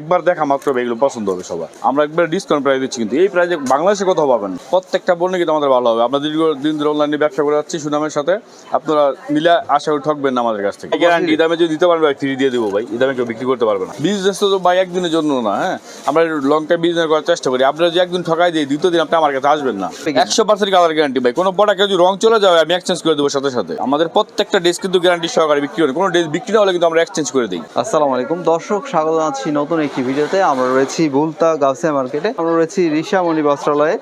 একবার দেখা মাত্র এগুলো পছন্দ হবে সবার। আমরা একবার ডিসকাউন্ট প্রাইস দিচ্ছি কিন্তু এই প্রাইসে বাংলাদেশে কোথাও পাবেন প্রত্যেকটা পণ্য কিন্তু আমাদের ভালো হবে। আমরা দীর্ঘ দিন ধরে অনলাইনে ব্যবসা করে যাচ্ছি সুনামের সাথে। আপনারা নিলে আশা করি ঠকবেন না আমাদের কাছ থেকে। গ্যারান্টি দামে যদি দিতে পারবে ফ্রি দিয়ে দেবো ভাই। এই দামে কেউ বিক্রি করতে পারবে না। বিজনেস তো ভাই একদিনের জন্য না হ্যাঁ? আমরা লং টাইম বিজনেস করার চেষ্টা করি। আপনারা যে একদিন ঠকাই দিই দ্বিতীয় দিন আপনি আমার কাছে আসবেন না। একশো পার্সেন্ট কালার গ্যারান্টি ভাই। কোনো প্রোডাক্ট যদি রং চলে যায় আমি এক্সচেঞ্জ করে দেবো সাথে সাথে। আমাদের প্রত্যেকটা ড্রেস কিন্তু গ্যারান্টি সহকারে বিক্রি করে। কোনো ড্রেস বিক্রি না হলে কিন্তু আমরা এক্সচেঞ্জ করে দিই। আসসালামু আলাইকুম। দর্শক স্বাগত জানাচ্ছি নতুন একটি ভিডিওতে আমরা রয়েছি বুলতা গাউসিয়া মার্কেটে। আমরা রয়েছি ঋষামণি বস্ত্রালয়ে।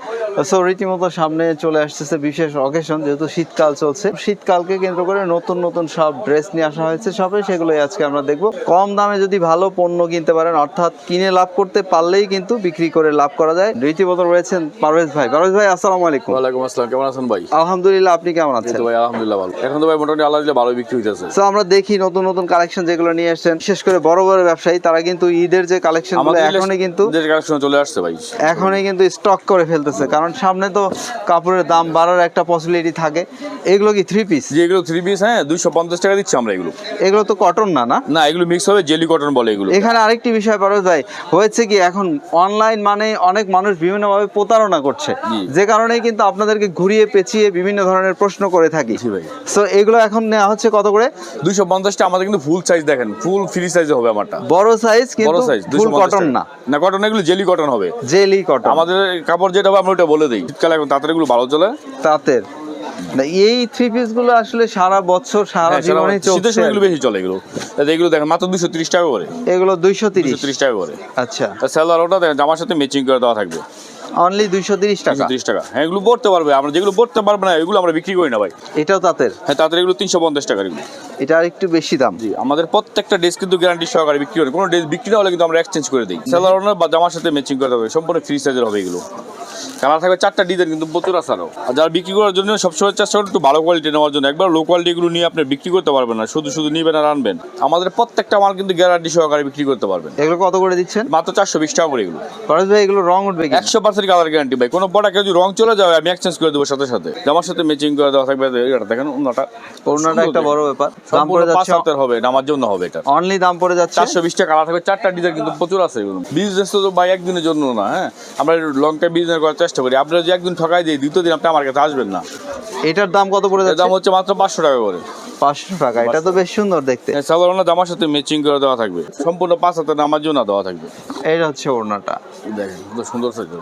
সো রীতিমতো সামনে চলে আসতেছে বিশেষ অকেশন যেহেতু শীতকাল চলছে। শীতকালকে কেন্দ্র করে নতুন নতুন সব ড্রেস নিয়ে আসা হয়েছে সবে সেগুলোই আজকে আমরা দেখব। কম দামে যদি ভালো পণ্য কিনতে পারেন অর্থাৎ কিনে লাভ করতে পারলেই কিন্তু বিক্রি করে লাভ করা যায়। রীতিমতো রয়েছেন পারভেজ ভাই। পারভেজ ভাই আসসালামু আলাইকুম। ওয়ালাইকুম আসসালাম। কেমন আছেন ভাই? আলহামদুলিল্লাহ আপনি কেমন আছেন? ভাই আলহামদুলিল্লাহ ভালো। এখন তো ভাই মোটামুটি আল্লাহ দিলে ভালো বিক্রি হইতেছে। তো আমরা দেখি নতুন নতুন কালেকশন যেগুলো নিয়ে আসছেন। বিশেষ করে বড় বড় ব্যবসায়ী তারা কিন্তু ঈদের যে কালেকশন আমাদের এখনই কিন্তু যে কালেকশন চলে আসছে ভাই। এখনই কিন্তু স্টক করে ফেলতেছে। কারণ সামনে তো কাপড়ের দাম বাড়ার একটা পসিবিলিটি থাকে। এগুলো কি থ্রি পিস যে এগুলো থ্রি পিস হ্যাঁ দুইশো পঞ্চাশ টাকা দিচ্ছি আমরা এগুলো। এগুলো তো কটন না না? না এগুলো মিক্স হবে জেলি কটন বলে এগুলো। এখানে আরেকটি বিষয় পারো ভাই হয়েছে কি এখন অনলাইন মানে অনেক মানুষ বিভিন্নভাবে প্রতারণা করছে। যে কারণেই কিন্তু আপনাদেরকে ঘুরিয়ে পেঁচিয়ে বিভিন্ন ধরনের প্রশ্ন করে থাকি। সো এগুলো এখন নেওয়া হচ্ছে কত করে? দুইশো পঞ্চাশটা আমাদের কিন্তু ফুল সাইজ দেখেন ফুল ফ্রি সাইজ হবে আমারটা। বড় সাইজ বড় কিন্তু সাইজ ফুল কটন না। না কটন এগুলো জেলি কটন হবে। জেলি কটন আমাদের কাপড় যেটা হবে আমরা ওটা বলে দিই। শীতকালে এখন তাড়াতাড়ি এগুলো ভালো চলে। তাঁতের। এই থ্রি পিসগুলো আসলে সারা বছর সারা হ্যাঁ, সারা জীবনে চলছে। এগুলো বেশি চলে এগুলো। এগুলো দেখেন মাত্র দুশো তিরিশ টাকা করে। এগুলো দুইশো তিরিশ। দুশো তিরিশ টাকা করে। আচ্ছা। সালোয়ার ওটা দেখেন জামার সাথে ম্যাচিং করে দেওয়া থাকবে। অনলি দুইশো তিরিশ টাকা। দুশো তিরিশ টাকা। হ্যাঁ এগুলো পড়তে পারবে। আমরা যেগুলো পড়তে পারবে না এগুলো আমরা বিক্রি করি না ভাই। এটাও তাঁতের। হ্যাঁ তাদের এগুলো তিনশো পঞ্চাশ টাকা এগুলো। এটা আর একটু বেশি দাম। জি আমাদের প্রত্যেকটা ড্রেস কিন্তু গ্যারান্টি সহকারে বিক্রি করে। কোনো ড্রেস বিক্রি না হলে কিন্তু আমরা এক্সচেঞ্জ করে দিই। সেলার ওনার বা জামার সাথে ম্যাচিং করতে হবে। সম্পূর্ণ ফ্রি সাইজের হবে এগুলো। কালার থাকবে চারটা ডিজাইন কিন্তু প্রচুর আর। যারা বিক্রি করার জন্য সবসময় চেষ্টা করেন একটু ভালো কোয়ালিটি নেওয়ার জন্য। একবার লো কোয়ালিটি এগুলো নিয়ে আপনি বিক্রি করতে পারবেন না শুধু শুধু নিবেন আর আনবেন। আমাদের প্রত্যেকটা মাল কিন্তু গ্যারান্টি সহকারে বিক্রি করতে পারবেন। এগুলো কত করে দিচ্ছেন? মাত্র চারশো বিশ টাকা করে এগুলো। পরেশ ভাই এগুলো রং উঠবে একশো পার্সেন্ট কালার গ্যারান্টি ভাই। কোনো প্রোডাক্ট যদি রং চলে যাবে আমি এক্সচেঞ্জ করে দেবো সাথে সাথে। জামার সাথে ম্যাচিং করে দেওয়া থাকবে এটা দেখেন অন্যটা ওড়নাটা একটা বড় ব্যাপার। দাম পড়ে পাঁচ যাচ্ছে হবে নামার জন্য হবে এটা। অনলি দাম পড়ে যাচ্ছে? চারশো বিশ টাকা কালার থাকবে চারটা ডিজাইন কিন্তু প্রচুর আছে এগুলো। বিজনেস তো ভাই একদিনের জন্য না হ্যাঁ? আমরা লং টাইম বিজনেস করার চেষ্টা করি। আপনারা যে একদিন ঠকাই দিই দ্বিতীয় দিন আপনি আমার কাছে আসবেন না। এটার দাম কত পড়ে যাচ্ছে দাম হচ্ছে মাত্র পাঁচশো টাকা করে। পাঁচশো টাকা এটা তো বেশ সুন্দর দেখতে। সাধারণ জামার সাথে ম্যাচিং করে দেওয়া থাকবে। সম্পূর্ণ পাঁচ হাতে নামার জন্য দেওয়া থাকবে। এইটা হচ্ছে ওড়নাটা। দেখেন কত সুন্দর সাইজের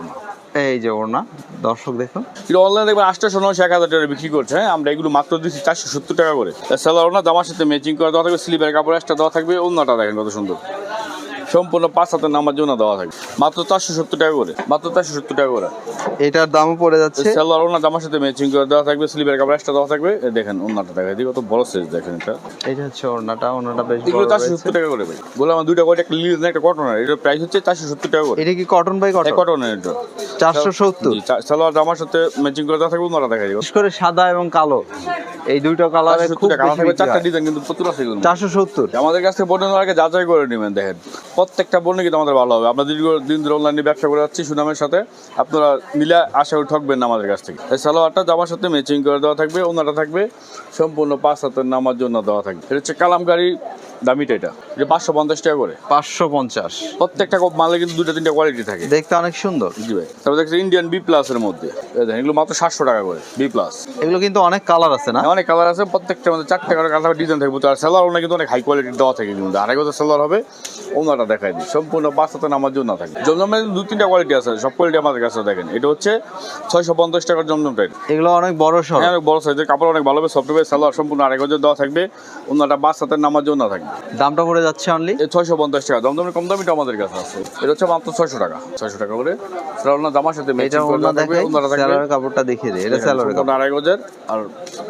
এই যে ওড়না দর্শক দেখুন। এটা অনলাইনে দেখবেন আটশো নশো এক হাজার টাকা বিক্রি করছে। হ্যাঁ আমরা এগুলো মাত্র দিচ্ছি চারশো সত্তর টাকা করে। সালোয়ার না জামার সাথে ম্যাচিং করে দেওয়া থাকবে স্লিপের কাপড় একটা দেওয়া থাকবে অন্যটা দেখেন কত সুন্দর। সম্পূর্ণ পাঁচ হাতের নামার জন্য দেওয়া থাকবে মাত্র চারশো সত্তর টাকা করে মাত্র চারশো সত্তর টাকা করে। এটার দামও পড়ে যাচ্ছে। সালোয়ার ওনা জামার সাথে ম্যাচিং করে দেওয়া থাকবে স্লিপের কাপড় একটা দেওয়া থাকবে। দেখেন ওনাটা দেখা দিই কত বড় সাইজ দেখেন এটা। এটা হচ্ছে ওড়নাটা ওড়নাটা বেশ এগুলো চারশো সত্তর টাকা করে ভাই। বললাম আমার দুইটা করে একটা লিজ না একটা কটন এটার প্রাইস হচ্ছে চারশো সত্তর টাকা করে। এটা কি কটন বাই কটন কটন এটা। চারশো সত্তর। সালোয়ার জামার সাথে ম্যাচিং করে দেওয়া থাকবে অন্যটা দেখা যাবে বিশেষ করে সাদা এবং কালো। এই দুইটা কালারে খুব চারটা ডিজাইন কিন্তু প্রচুর আছে চারশো সত্তর। আমাদের কাছ থেকে আগে যাচাই করে নেবেন দেখেন। প্রত্যেকটা পণ্য কিন্তু আমাদের ভালো হবে। আমরা দীর্ঘদিন ধরে অনলাইনে ব্যবসা করে যাচ্ছি সুনামের সাথে। আপনারা মিলে আশা করে ঠকবেন না আমাদের কাছ থেকে। এই সালোয়ারটা জামার সাথে ম্যাচিং করে দেওয়া থাকবে, ওনাটা থাকবে, সম্পূর্ণ পাঁচ হাতের নামার জন্য দেওয়া থাকবে। এটা হচ্ছে কালামকারি দামিটা এটা? এটা পাঁচশো পঞ্চাশ টাকা করে। পাঁচশো পঞ্চাশ। প্রত্যেকটা মালে কিন্তু দুটো তিনটা কোয়ালিটি থাকে। দেখতে অনেক সুন্দর। জি ভাই। তারপর দেখছি ইন্ডিয়ান বি প্লাস এর মধ্যে। এগুলো মাত্র সাতশো টাকা করে বি প্লাস এগুলো কিন্তু অনেক কালার আছে না? অনেক কালার আছে প্রত্যেকটা মধ্যে চারটে করে কালার ডিজাইন থাকবে। আর সেলার ওনা কিন্তু অনেক হাই কোয়ালিটির দেওয়া থাকে কিন্তু। আড়াই গজ সেলার হবে ওনাটা দেখাই দিই। সম্পূর্ণ পাঁচ হাতে নামার জন্য থাকে। জমজমের দু তিনটা কোয়ালিটি আছে সব কোয়ালিটি আমাদের কাছে দেখেন। এটা হচ্ছে ছয়শো পঞ্চাশ টাকার জমজম টাইপ এগুলো অনেক বড় সর হ্যাঁ অনেক বড় সাইজের কাপড় অনেক ভালো হবে সফটওয়্যার সেলার সম্পূর্ণ আড়াই গজের দেওয়া থাকবে। ওনাটা হাতের নামার জন্য থাকবে দামটা পড়ে যাচ্ছে অনলি ছয়শো পঞ্চাশ টাকা। দমদমের কম দামিটা আমাদের কাছে আছে। এটা হচ্ছে মাত্র ছয়শো টাকা। ছয়শো টাকা করে। ওনার জামার সাথে এটা কাপড়টা দেখিয়ে দিই এটা কাপড়। আড়াই গজের। আর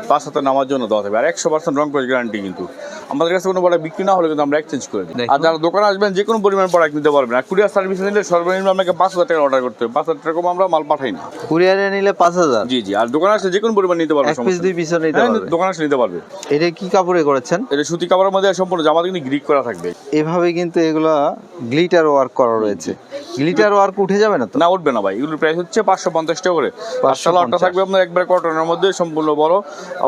পাঁচ হাতে নামার জন্য দেওয়া থাকবে। আর একশো পার্সেন্ট রং করে গ্যারান্টি কিন্তু। আমাদের কাছে কোনো প্রোডাক্ট বিক্রি না হলে কিন্তু আমরা এক্সচেঞ্জ করে দিই। আর যারা দোকানে আসবেন যে কোনো পরিমাণ প্রোডাক্ট নিতে পারবেন। আর কুরিয়ার সার্ভিস নিলে সর্বনিম্ন আপনাকে পাঁচ হাজার টাকা অর্ডার করতে হবে। পাঁচ হাজার টাকা আমরা মাল পাঠাই না। কুরিয়ারে নিলে পাঁচ হাজার। জি জি। আর দোকানে আসলে যে কোনো পরিমাণ নিতে পারবে এক পিস সমস্যা দুই নেই। নিতে হ্যাঁ, পারবে। দোকানে আসলে নিতে পারবে। এটা কি কাপড়ে করেছেন? এটা সুতি কাপড়ের মধ্যে সম্পূর্ণ জামাতে কিন্তু গ্রিক করা থাকবে। এভাবে কিন্তু এগুলা গ্লিটার ওয়ার্ক করা রয়েছে। গ্লিটার ওয়ার্ক উঠে যাবে না তো? না উঠবে না ভাই। এগুলোর প্রাইস হচ্ছে পাঁচশো পঞ্চাশ টাকা করে। 550 সালোয়ারটা থাকবে আপনার একবার কটনের মধ্যে সম্পূর্ণ বড়।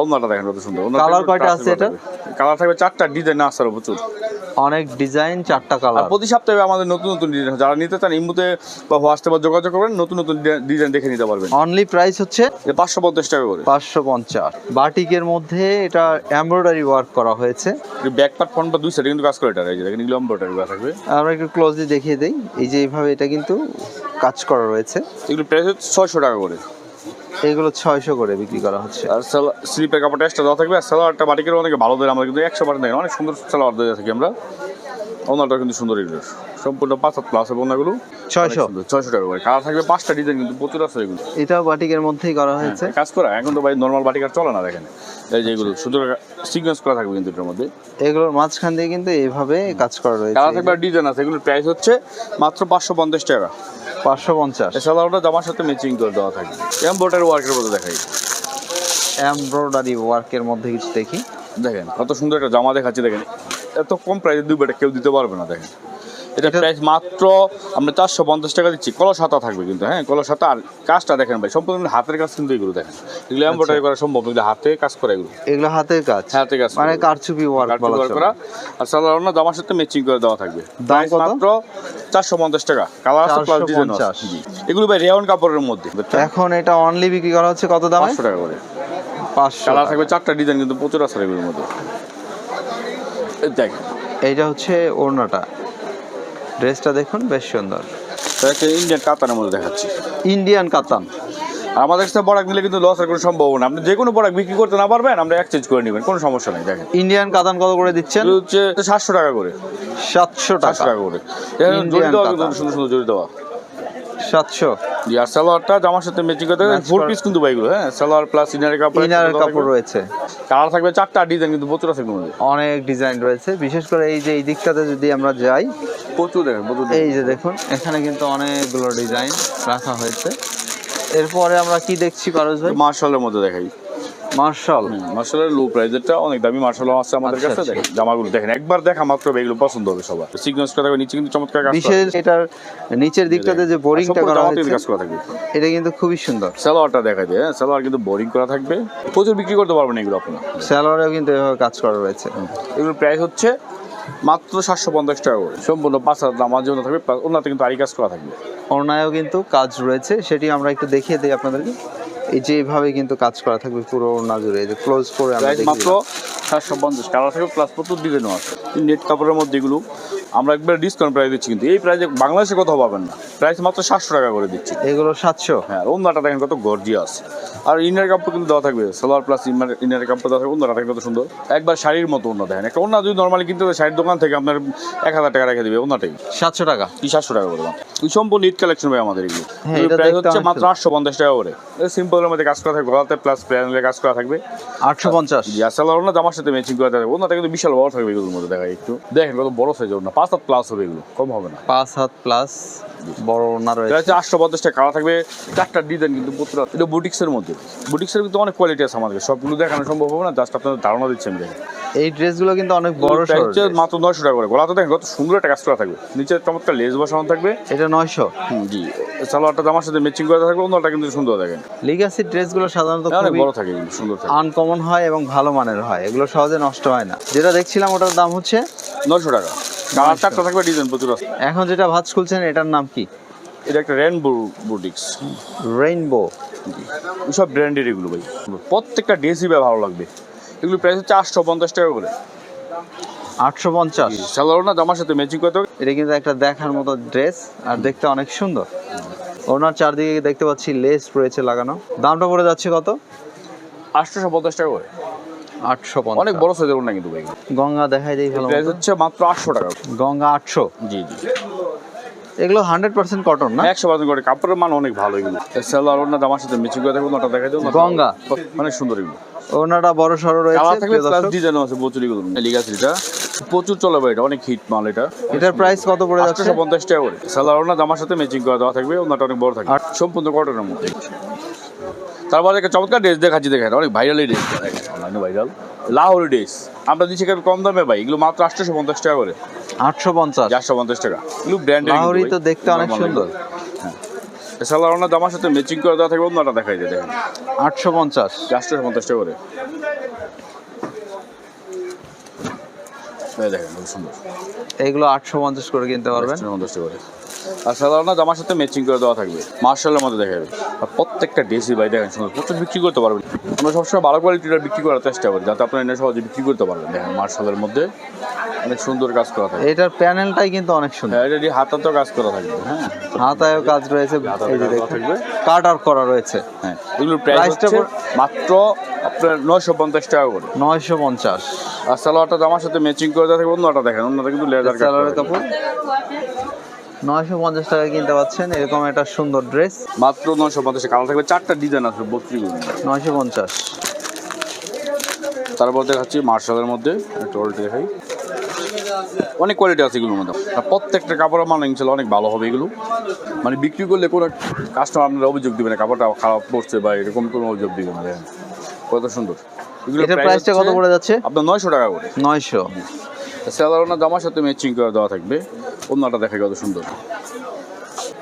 ওনাটা দেখেন কত সুন্দর। Colour কয়টা আছে এটা? কালার থাকবে চারটা ডিজাইন আছে আরও প্রচুর। অনেক ডিজাইন চারটা কালার প্রতি সপ্তাহে আমাদের নতুন নতুন ডিজাইন যারা নিতে চান ইমুতে বা হোয়াটসঅ্যাপে যোগাযোগ করবেন নতুন নতুন ডিজাইন দেখে নিতে পারবেন। অনলি প্রাইস হচ্ছে পাঁচশো পঞ্চাশ টাকা করে। পাঁচশো পঞ্চাশ। বাটিকের মধ্যে এটা এমব্রয়ডারি ওয়ার্ক করা হয়েছে। ব্যাক পার্ট ফ্রন্ট বা দুই সাইডে কিন্তু কাজ করে এটা। এই যে দেখেন এগুলো এমব্রয়ডারি করা থাকবে। আমরা একটু ক্লোজলি দেখিয়ে দেই। এই যে এইভাবে এটা কিন্তু কাজ করা রয়েছে। এগুলো প্রাইস ছয়শো টাকা করে। এগুলো ছয়শো করে বিক্রি করা হচ্ছে। আর স্লিপের কাপড়টা এক্সট্রা দেওয়া থাকবে। আর সালোয়ারটা বাটিকের অনেক ভালো দেয় আমরা কিন্তু একশো পার্ট দেখেন অনেক সুন্দর সালোয়ার দিয়ে থাকি আমরা? ওনারটা কিন্তু সুন্দর এগুলো সম্পূর্ণ পাঁচ হাত প্লাস এবং এগুলো ছয়শো ছয়শো টাকা করে। কালার থাকবে পাঁচটা ডিজাইন কিন্তু প্রচুর আছে এগুলো। এটাও বাটিকের মধ্যেই করা হয়েছে। কাজ করা এখন তো ভাই নর্মাল বাটিকার চলে না দেখেন। এই যে এগুলো সুন্দর সিকোয়েন্স করা থাকবে কিন্তু এটার মধ্যে। এগুলোর মাঝখান দিয়ে কিন্তু এইভাবে কাজ করা রয়েছে। কালার থাকবে ডিজাইন আছে এগুলোর প্রাইস হচ্ছে মাত্র পাঁচশো পঞ্চাশ টাকা। পাঁচশো পঞ্চাশ। সালোয়ারটা জামার সাথে ম্যাচিং করে দেওয়া থাকবে এমব্রয়ডারি ওয়ার্কের মধ্যে দেখাই। এমব্রয়ডারি ওয়ার্কের মধ্যে কিছু দেখি। দেখেন কত সুন্দর একটা জামা দেখাচ্ছি দেখেন। এত কম প্রাইসে দুই বেটা কেউ দিতে পারবে না দেখেন। এটা প্রাইস মাত্র আমরা চারশো পঞ্চাশ টাকা দিচ্ছি। কলস হাতা থাকবে কিন্তু হ্যাঁ কলস হাতা আর কাজটা দেখেন ভাই সম্পূর্ণ হাতের কাজ কিন্তু এগুলো দেখেন। এগুলো এমব্রয়ডারি করা সম্ভব এগুলো হাতে কাজ করে এগুলো। এগুলো হাতের কাজ। হাতে কাজ মানে কারচুপি ওয়ার্ক। করা। আর সালোয়ার না জামার সাথে ম্যাচিং করে দেওয়া থাকবে। প্রাইস মাত্র চারশো পঞ্চাশ টাকা। কালার আছে প্লাস ডিজাইন 450 জি। এগুলো ভাই রেয়ন কাপড়ের মধ্যে এখন এটা অনলি বিক্রি করা হচ্ছে কত দামে? পাঁচশো টাকা করে। পাঁচশো কালার থাকবে চারটা ডিজাইন কিন্তু প্রচুর আছে এগুলোর মধ্যে। দেখেন এইটা হচ্ছে ওড়নাটা। ড্রেসটা দেখুন বেশ সুন্দর। একটা ইন্ডিয়ান কাতানের মধ্যে দেখাচ্ছি। ইন্ডিয়ান কাতান। আমাদের কাছে প্রোডাক্ট নিলে কিন্তু লসের কোনো সম্ভাবনা আপনি যে কোনো প্রোডাক্ট বিক্রি করতে না পারবেন আমরা এক্সচেঞ্জ করে নেবেন কোনো সমস্যা নেই দেখেন। ইন্ডিয়ান কাতান কত করে দিচ্ছেন? হচ্ছে সাতশো টাকা করে। সাতশো টাকা। করে। সুন্দর সুন্দর জড়ি দেওয়া সাতশো। জি আর সালোয়ারটা জামার সাথে ম্যাচিং করতে ফুল পিস কিন্তু বাইগুলো হ্যাঁ? সালোয়ার প্লাস ইনারের কাপড় ইনার কাপড় রয়েছে। কালার থাকবে চারটা ডিজাইন কিন্তু প্রচুর আছে অনেক ডিজাইন রয়েছে। বিশেষ করে এই যে এই দিকটাতে যদি আমরা যাই প্রচুর দেখেন প্রচুর এই যে দেখুন এখানে কিন্তু অনেকগুলো ডিজাইন রাখা হয়েছে। এরপরে আমরা কি দেখছি পারস ভাই? মার্শালের মধ্যে দেখাই। মার্শাল। মার্শালের লো প্রাইসেরটা অনেক দামি মার্শাল আছে আমাদের আচ্ছা, কাছে। আচ্ছা। দেখেন জামাগুলো দেখেন একবার দেখা মাত্র এগুলো পছন্দ হবে সবার। সিগনেস করা থাকবে নিচে কিন্তু চমৎকার কাজ বিশেষ এটার নিচের দিকটাতে যে বোরিংটা করা হয়েছে কাজ করা থাকবে। এটা কিন্তু খুবই সুন্দর। সালোয়ারটা দেখা যায় হ্যাঁ? সালোয়ার কিন্তু বোরিং করা থাকবে। প্রচুর বিক্রি করতে পারবেন এগুলো আপনার। স্যালোয়ারেও কিন্তু এভাবে কাজ করা রয়েছে। এগুলোর প্রাইস হচ্ছে মাত্র সাতশো পঞ্চাশ টাকা করে। সম্পূর্ণ পাঁচ হাজার দামার জন্য থাকবে ওনাতে কিন্তু আরি কাজ করা থাকবে। অন্যায়ও কিন্তু কাজ রয়েছে সেটি আমরা একটু দেখিয়ে দিই আপনাদেরকে। এই যে এইভাবে কিন্তু কাজ করা থাকবে পুরো ওড়না জুড়ে এই যে ক্লোজ করে আমরা মাত্র। সাতশো পঞ্চাশ কালার থাকবে প্লাস প্রচুর ডিজাইনও আছে নেট কাপড়ের মধ্যে এগুলো আমরা একবার ডিসকাউন্ট প্রাইস দিচ্ছি কিন্তু এই প্রাইসে বাংলাদেশে কোথাও পাবেন না। প্রাইস মাত্র সাতশো টাকা করে দিচ্ছি। এগুলো সাতশো? হ্যাঁ ওনাটা দেখেন কত গর্জিয়াস আর ইনার কাপড় কিন্তু দেওয়া থাকবে সোলার প্লাস ইনার কাপড় দেওয়া থাকবে ওনাটা দেখেন কত সুন্দর। একবার শাড়ির মতো ওনা দেখেন। একটা ওনা যদি নর্মালি কিনতে শাড়ির দোকান থেকে আপনার এক হাজার টাকা রেখে দিবে ওনাটাই সাতশো টাকা? কি সাতশো টাকা করে এই সম্পূর্ণ ঈদ কালেকশন ভাই আমাদের এগুলো। হ্যাঁ, প্রাইস হচ্ছে মাত্র আটশো পঞ্চাশ টাকা করে। সিম্পলের মধ্যে কাজ করা থাকবে গলাতে প্লাস প্যানেলে কাজ করা থাকবে। আটশো পঞ্চাশ। জি ওনা জামার সাথে ম্যাচিং করা থাকবে। ওনাটা কিন্তু বিশাল বড় থাকবে এগুলোর মধ্যে দেখা একটু। দেখেন কত বড় সাইজ ওনা পাঁচ হাত প্লাস হবে এগুলো কম হবে না। পাঁচ হাত প্লাস বড় এটা রয়েছে আটশো পঞ্চাশটা কালার থাকবে চারটা ডিজাইন কিন্তু পুত্র। এটা বুটিক্সের মধ্যে। বুটিক্সের কিন্তু অনেক কোয়ালিটি আছে আমাদের সবগুলো দেখানো সম্ভব হবে না জাস্ট আপনাদের ধারণা দিচ্ছি আমি এই ড্রেসগুলো কিন্তু অনেক বড় হচ্ছে মাত্র নয়শো টাকা করে। গলাতে দেখেন কত সুন্দর একটা কাজ করা থাকবে। নিচে চমৎকার লেস বসানো থাকবে। এটা নয়শো। জি। সালোয়ারটা জামার সাথে ম্যাচিং করা থাকবে অন্যটা কিন্তু সুন্দর দেখেন। লিগাসি ড্রেসগুলো সাধারণত অনেক খুবই বড় থাকে সুন্দর থাকে। আনকমন হয় এবং ভালো মানের হয়। এগুলো সহজে নষ্ট হয় না। যেটা দেখছিলাম ওটার দাম হচ্ছে? নয়শো টাকা। কালার চারটা থাকবে ডিজাইন প্রচুর আছে। এখন যেটা ভাজ খুলছেন এটার নাম কি? এটা একটা রেনবো বুটিক্স রেইনবো সব ব্র্যান্ডের এগুলো ভাই। প্রত্যেকটা ড্রেসই ভালো লাগবে। এগুলো প্রাইস হচ্ছে আটশো পঞ্চাশ টাকা করে। আটশো পঞ্চাশ। সালোয়ার না জামার সাথে ম্যাচিং করতে এটা কিন্তু একটা দেখার মতো ড্রেস আর দেখতে অনেক সুন্দর। ওনার চারদিকে দেখতে পাচ্ছি লেস রয়েছে লাগানো। দামটা পড়ে যাচ্ছে কত? আটশোশো পঞ্চাশ টাকা করে। আটশো অনেক বড় সাইজের না কিন্তু ভাই। গঙ্গা দেখাই দিই ভালো প্রাইস হচ্ছে মাত্র আটশো টাকা গঙ্গা আটশো। জি জি। এগুলো হান্ড্রেড পার্সেন্ট কটন না? একশো পার্সেন্ট করে কাপড়ের মান অনেক ভালো এগুলো। সালোয়ার ওনা জামার সাথে ম্যাচিং করে থাকবে ওনাটা দেখা যাবে গঙ্গা। অনেক সুন্দর এগুলো। ওনাটা বড় সড়ো রয়েছে আছে প্রচুর এগুলো। লিগাসিটা প্রচুর চলে ভাই এটা অনেক হিট মাল এটা। এটার প্রাইস কত পড়ে যাচ্ছে? টাকা করে। সালোয়ার ওনা জামার সাথে ম্যাচিং করে দেওয়া থাকবে ওনাটা অনেক বড় থাকবে। সম্পূর্ণ কটনের মধ্যে। তারপরে একটা চমৎকার ড্রেস দেখাচ্ছি দেখেন অনেক ভাইরাল এই ড্রেস ভাইরাল লাহোরি ড্রেস আমরা দিচ্ছি কম দামে ভাই? এগুলো মাত্র আটশোশো পঞ্চাশ টাকা করে। আটশো পঞ্চাশ। চারশো পঞ্চাশ টাকা। এগুলো ব্র্যান্ডের লাহোরি তো দেখতে অনেক সুন্দর। সালোয়ার ওনা জামার সাথে ম্যাচিং করে দেওয়া থাকবে অন্যটা দেখাই যায় দেখেন। আটশো পঞ্চাশ। চারশো পঞ্চাশ টাকা করে দেখেন খুব সুন্দর। এগুলো আটশো পঞ্চাশ করে কিনতে পারবেন। করে। আর সাধারণত সাথে ম্যাচিং করে দেওয়া থাকবে। মার্শালের মধ্যে আর প্রত্যেকটা ড্রেসই ভাই দেখেন সুন্দর। প্রচুর বিক্রি করতে পারবেন। আমরা সবসময় ভালো কোয়ালিটিটা বিক্রি করার চেষ্টা করি যাতে আপনারা এনে সহজে বিক্রি করতে পারবেন। দেখেন মার্শালের মধ্যে অনেক সুন্দর কাজ করা থাকে। এটার প্যানেলটাই কিন্তু অনেক সুন্দর। হ্যাঁ এটা হাতাতেও কাজ করা থাকবে হ্যাঁ। হাতায়ও কাজ রয়েছে এই যে দেখুন। কাট আউট করা রয়েছে হ্যাঁ। এগুলোর প্রাইসটা মাত্র আপনার নয়শো পঞ্চাশ টাকা করে। নয়শো পঞ্চাশ। আর সালোয়ারটা জামার সাথে ম্যাচিং করে দেওয়া থাকবে অন্যটা দেখেন অন্যটা কিন্তু লেদার সালোয়ারের কাপড়। নয়শো পঞ্চাশ টাকা কিনতে পাচ্ছেন এরকম একটা সুন্দর ড্রেস মাত্র নয়শো পঞ্চাশ কালার থাকবে চারটা ডিজাইন আছে বত্রিশ নয়শো পঞ্চাশ। তারপর দেখাচ্ছি মার্শালের মধ্যে দেখাই। অনেক কোয়ালিটি আছে এগুলোর মধ্যে। প্রত্যেকটা কাপড়ের মান ইনশাল্লাহ অনেক ভালো হবে এগুলো। মানে বিক্রি করলে কোনো কাস্টমার আপনারা অভিযোগ দিবে না কাপড়টা খারাপ পড়ছে বা এরকম কোনো অভিযোগ দিবে না। কত সুন্দর। এগুলোর প্রাইসটা কত পড়ে যাচ্ছে? আপনার নয়শো টাকা করে। নয়শো। জামার সাথে ম্যাচিং করে দেওয়া থাকবে। অন্যটা দেখা কত সুন্দর।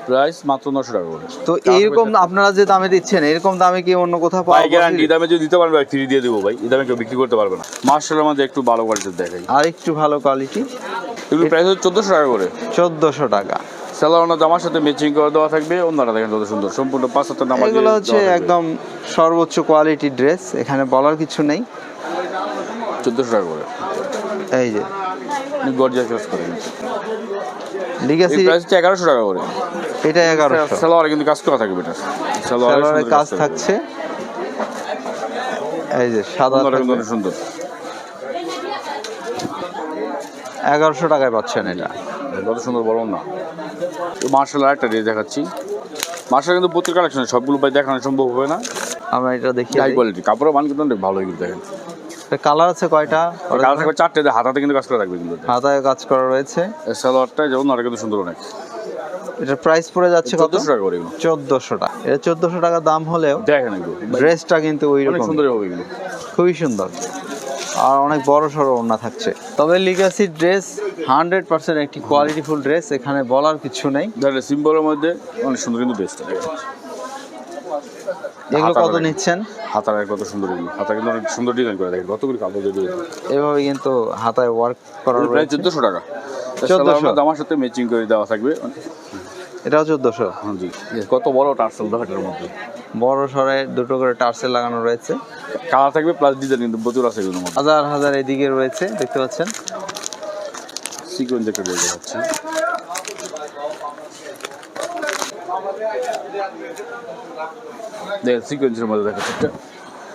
প্রাইস মাত্র নশো টাকা করে। তো এইরকম আপনারা যে দামে দিচ্ছেন এরকম দামে কি অন্য কোথাও পাওয়া ভাই গ্যারান্টি দামে যদি দিতে পারবে ফ্রি দিয়ে দেবো ভাই। এই দামে কেউ বিক্রি করতে পারবে না। মার্শালের মধ্যে একটু ভালো কোয়ালিটির দেখাই। আর একটু ভালো কোয়ালিটি এগুলো প্রাইস হচ্ছে চোদ্দোশো টাকা করে। চোদ্দশো টাকা। সালোয়ার জামার সাথে ম্যাচিং করে দেওয়া থাকবে। অন্যটা দেখেন কত সুন্দর। সম্পূর্ণ পাঁচ হাতের নামাজ এগুলো হচ্ছে একদম সর্বোচ্চ কোয়ালিটি ড্রেস এখানে বলার কিছু নেই। চোদ্দোশো টাকা করে। এই যে। গর্জিয়াস করে লিগাসি এই প্রাইস হচ্ছে এগারোশো টাকা করে। এটা এগারোশো। সালোয়ারে কিন্তু কাজ করা থাকবে এটা। সালোয়ারে কাজ থাকছে। এই যে সাদা সুন্দর এগারোশো টাকায় পাচ্ছেন এটা। কত সুন্দর বড় না। তো মার্শাল আর্টটা ড্রেস দেখাচ্ছি। মার্শাল কিন্তু প্রচুর কালেকশন সবগুলো ভাই দেখানো সম্ভব হবে না। আমরা এটা দেখি হাই কোয়ালিটি কাপড়ের মান কিন্তু অনেক ভালো কিন্তু দেখেন। কালার আছে কয়টা? কালার থাকবে চারটে হাতাতে কিন্তু কাজ করা থাকবে কিন্তু। হাতায় কাজ করা রয়েছে। সালোয়ারটা যেমন আর কিন্তু সুন্দর অনেক। এটার প্রাইস পড়ে যাচ্ছে কত? টাকা করে চোদ্দশো টাকা। এটা চোদ্দশো টাকা দাম হলেও দেখেন ড্রেসটা কিন্তু ওই রকম সুন্দর হবে খুবই সুন্দর। আর অনেক বড় সড়ো ওড়না থাকছে। তবে লিগাসি ড্রেস হান্ড্রেড পার্সেন্ট একটি কোয়ালিটিফুল ড্রেস এখানে বলার কিছু নেই। সিম্বলের মধ্যে অনেক সুন্দর কিন্তু ড্রেসটা এগুলো কত নিচ্ছেন? হাতার কত সুন্দর এগুলো। হাতা কিন্তু অনেক সুন্দর ডিজাইন করে দেখেন। কতগুলো কাপড় দিয়ে এভাবে কিন্তু হাতায় ওয়ার্ক করা প্রায় চোদ্দোশো টাকা। 1400 আমার সাথে ম্যাচিং করে দেওয়া থাকবে। এটাও চোদ্দশো। জি। কত বড় টার্সেল দেখাটার মধ্যে। বড় সরে দুটো করে টার্সেল লাগানো রয়েছে। কালার থাকবে প্লাস ডিজাইন কিন্তু প্রচুর আছে হাজার হাজার এদিকে রয়েছে দেখতে পাচ্ছেন। সিকোয়েন্স একটা দেখেন সিকোয়েন্সের মধ্যে দেখাচ্ছি একটা।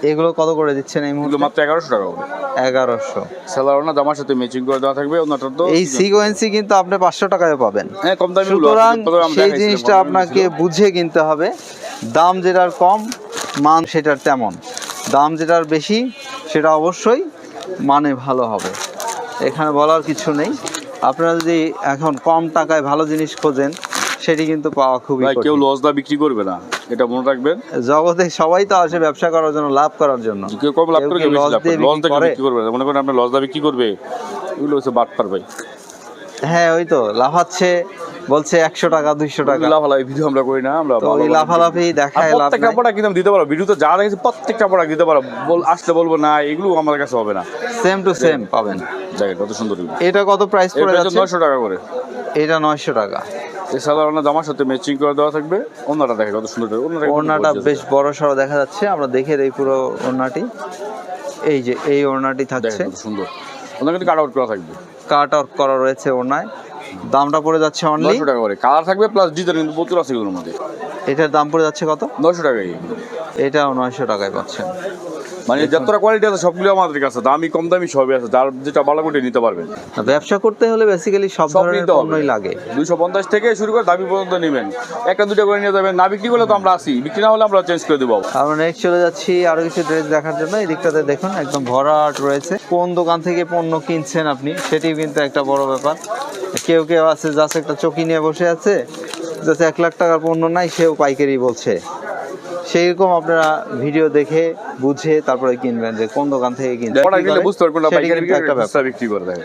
এগুলো কত করে দিচ্ছেন এই মুহূর্তে? মাত্র এগারোশো টাকা করে এগারোশো। সেলার না জামার সাথে ম্যাচিং করে দেওয়া থাকবে ওনাটা তো এই সিকোয়েন্সি কিন্তু আপনি পাঁচশো টাকায় পাবেন। হ্যাঁ কম দামি সুতরাং সেই জিনিসটা আপনাকে বুঝে কিনতে হবে। দাম যেটার কম মান সেটার তেমন। দাম যেটার বেশি সেটা অবশ্যই মানে ভালো হবে। এখানে বলার কিছু নেই। আপনারা যদি এখন কম টাকায় ভালো জিনিস খোঁজেন সেটি কিন্তু পাওয়া খুবই ভাই কেউ লস দা বিক্রি করবে না। এটা মনে রাখবেন। জগতে সবাই তো আসে ব্যবসা করার জন্য লাভ করার জন্য। কেউ কম লাভ করে লাভ দিয়ে লস বিক্রি করবে মনে করেন আপনার লস দা বিক্রি করবে এগুলো হচ্ছে বাটপার ভাই। হ্যাঁ ওই তো লাফাচ্ছে বলছে একশো টাকা দুইশো টাকা। লাফালাফি ভিডিও আমরা করি না আমরা তো লাফালাফি দেখায় প্রত্যেকটা নাই। প্রোডাক্ট কিন্তু দিতে পারব ভিডিওতে যা দেখেছি প্রত্যেকটা প্রোডাক্ট দিতে পারো। বল আসলে বলব না এগুলো আমার কাছে হবে না। সেম টু সেম পাবেন। দেখেন কত সুন্দর এটা কত প্রাইস পড়ে যাচ্ছে? নয়শো টাকা করে। এটা নয়শো টাকা। এছাড়া ওনার জামার সাথে ম্যাচিং করে দেওয়া থাকবে। অন্যটা দেখে কত সুন্দর ওনাটা বেশ বড় সড়ো দেখা যাচ্ছে আমরা দেখে এই পুরো ওড়নাটি। এই যে এই ওড়নাটি থাকছে। সুন্দর। ওনার কিন্তু কাট আউট করা থাকবে। কাট আউট করা রয়েছে ওড়নায়। দামটা পড়ে যাচ্ছে অনলি নয়শো টাকা করে। কালার থাকবে প্লাস ডিজাইন কিন্তু প্রচুর আছে এগুলোর মধ্যে। এটার দাম পড়ে যাচ্ছে কত? নয়শো টাকাই এটাও নয়শো টাকায় পাচ্ছেন। মানে যতটা কোয়ালিটি আছে সবগুলো আমাদের কাছে দামি কম দামি সবই আছে যার যেটা ভালো করে নিতে পারবেন। ব্যবসা করতে হলে বেসিক্যালি সব ধরনের পণ্যই লাগে। দুইশো পঞ্চাশ থেকে শুরু করে দামি পর্যন্ত নেবেন। একটা দুটো করে নিয়ে যাবেন। না বিক্রি করলে তো আমরা আসি বিক্রি না হলে আমরা চেঞ্জ করে দেবো। আমরা নেক্সট চলে যাচ্ছি আরও কিছু ড্রেস দেখার জন্য। এই দিকটাতে দেখুন একদম ভরাট রয়েছে। কোন দোকান থেকে পণ্য কিনছেন আপনি? সেটি কিন্তু একটা বড় ব্যাপার। কেউ কেউ আছে জাস্ট একটা চকি নিয়ে বসে আছে। যাতে এক লাখ টাকার পণ্য নাই সেও পাইকারি বলছে। সেই রকম আপনারা ভিডিও দেখে বুঝে তারপরে কিনবেন যে কোন দোকান থেকে কিনছেন প্রোডাক্ট নিলে বুঝতে পারবেন না পাইকারি কিন্তু একটা বিক্রি বিক্রি করে দেয়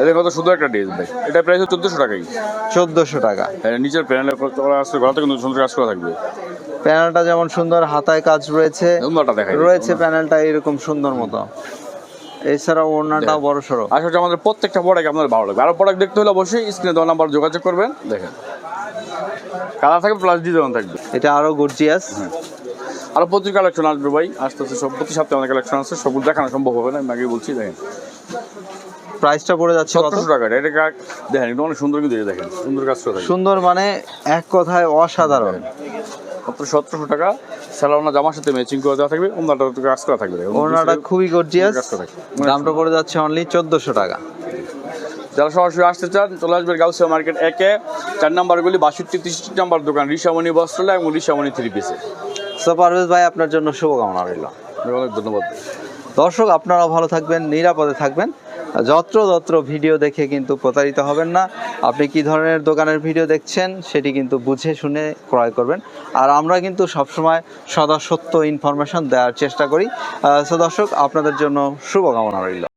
এটা কত সুন্দর একটা ড্রেস ভাই। এটা প্রাইস চোদ্দশো টাকাই। টাকা। হ্যাঁ, নিচের কিন্তু সুন্দর কাজ করা থাকবে। প্যানেলটা যেমন সুন্দর হাতায় কাজ রয়েছে। রয়েছে প্যানেলটা এরকম সুন্দর মতো। এছাড়াও ওড়নাটাও বড় সড়ো আশা করছি আমাদের প্রত্যেকটা প্রোডাক্ট আপনার ভালো লাগবে। আরও প্রোডাক্ট দেখতে হলে অবশ্যই স্ক্রিনে দেওয়া নাম্বার যোগাযোগ করবেন। দেখেন। কালার থাকবে প্লাস ডিজাইন থাকবে। এটা আরও গর্জিয়াস আরও প্রচুর কালেকশন আসবে ভাই। আস্তে আস্তে সব প্রতি সপ্তাহে আমাদের কালেকশন আছে। সবগুলো দেখানো সম্ভব হবে না আমি আগে বলছি দেখেন। প্রাইসটা পড়ে যাচ্ছে সতেরোশো টাকা এটা দেখেন এটা অনেক সুন্দর কিন্তু দেখেন সুন্দর কাজ করে সুন্দর মানে এক কথায় অসাধারণ। মাত্র সতেরোশো টাকা। স্যালোনা জামার সাথে ম্যাচিং করে দেওয়া থাকবে। অন্যটা কাজ করা থাকবে। ওড়নাটা খুবই গর্জিয়াস। দামটা পড়ে যাচ্ছে অনলি চোদ্দশো টাকা। যারা সরাসরি আসতে চান চলে আসবেন গাউসিয়া মার্কেট একে। চার নাম্বারগুলি বাষট্টি তেষট্টি নাম্বার দোকান ঋষামণি বস্ত্রালয় এবং ঋষামণি থ্রি পিসে সো পারভেজ ভাই আপনার জন্য শুভকামনা রইল। অনেক ধন্যবাদ। দর্শক আপনারাও ভালো থাকবেন নিরাপদে থাকবেন। যত্র তত্র ভিডিও দেখে কিন্তু প্রতারিত হবেন না। আপনি কি ধরনের দোকানের ভিডিও দেখছেন সেটি কিন্তু বুঝে শুনে ক্রয় করবেন। আর আমরা কিন্তু সবসময় সদা সত্য ইনফরমেশন দেওয়ার চেষ্টা করি। সো দর্শক আপনাদের জন্য শুভকামনা রইল।